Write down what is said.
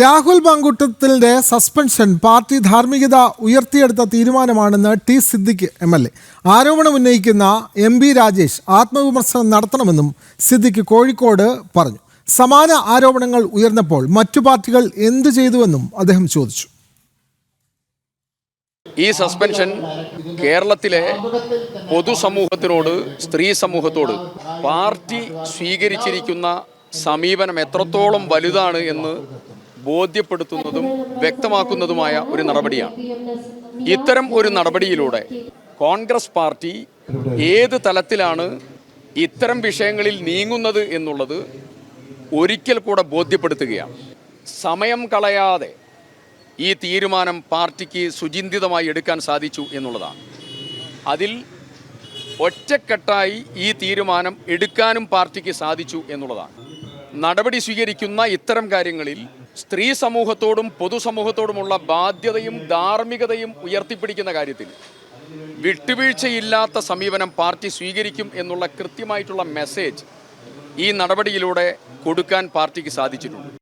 Rahul പങ്കുട്ടത്തിന്റെ suspension party ധാർമ്മികത ഉയർത്തിയെടുത്ത തീരുമാനമാണെന്ന് T Siddique M L A. ആരോപണം ഉന്നയിക്കുന്ന എം ബി രാജേഷ് ആത്മവിമർശനം നടത്തണമെന്നും സിദ്ദിഖ് കോഴിക്കോട് പറഞ്ഞു. സമാന ആരോപണങ്ങൾ ഉയർന്നപ്പോൾ മറ്റു പാർട്ടികൾ എന്തു ചെയ്തുവെന്നും അദ്ദേഹം ചോദിച്ചു. ഈ സസ്പെൻഷൻ കേരളത്തിലെ പൊതുസമൂഹത്തിനോട് സ്ത്രീ സമൂഹത്തോട് പാർട്ടി സ്വീകരിച്ചിരിക്കുന്ന സമീപനം എത്രത്തോളം വലുതാണ് എന്ന് ബോധ്യപ്പെടുത്തുന്നതും വ്യക്തമാക്കുന്നതുമായ ഒരു നടപടിയാണ്. ഇത്തരം ഒരു നടപടിയിലൂടെ കോൺഗ്രസ് പാർട്ടി ഏത് തലത്തിലാണ് ഇത്തരം വിഷയങ്ങളിൽ നീങ്ങുന്നത് എന്നുള്ളത് ഒരിക്കൽ കൂടെ ബോധ്യപ്പെടുത്തുകയാണ്. സമയം കളയാതെ ഈ തീരുമാനം പാർട്ടിക്ക് സുചിന്തിതമായി എടുക്കാൻ സാധിച്ചു എന്നുള്ളതാണ്. അതിൽ ഒറ്റക്കെട്ടായി ഈ തീരുമാനം എടുക്കാനും പാർട്ടിക്ക് സാധിച്ചു എന്നുള്ളതാണ്. നടപടി സ്വീകരിക്കുന്ന ഇത്തരം കാര്യങ്ങളിൽ സ്ത്രീ സമൂഹത്തോടും പൊതുസമൂഹത്തോടുമുള്ള ബാധ്യതയും ധാർമ്മികതയും ഉയർത്തിപ്പിടിക്കുന്ന കാര്യത്തിൽ വിട്ടുവീഴ്ചയില്ലാത്ത സമീപനം പാർട്ടി സ്വീകരിക്കും എന്നുള്ള കൃത്യമായിട്ടുള്ള മെസ്സേജ് ഈ നടപടിയിലൂടെ കൊടുക്കാൻ പാർട്ടിക്ക് സാധിച്ചിട്ടുണ്ട്.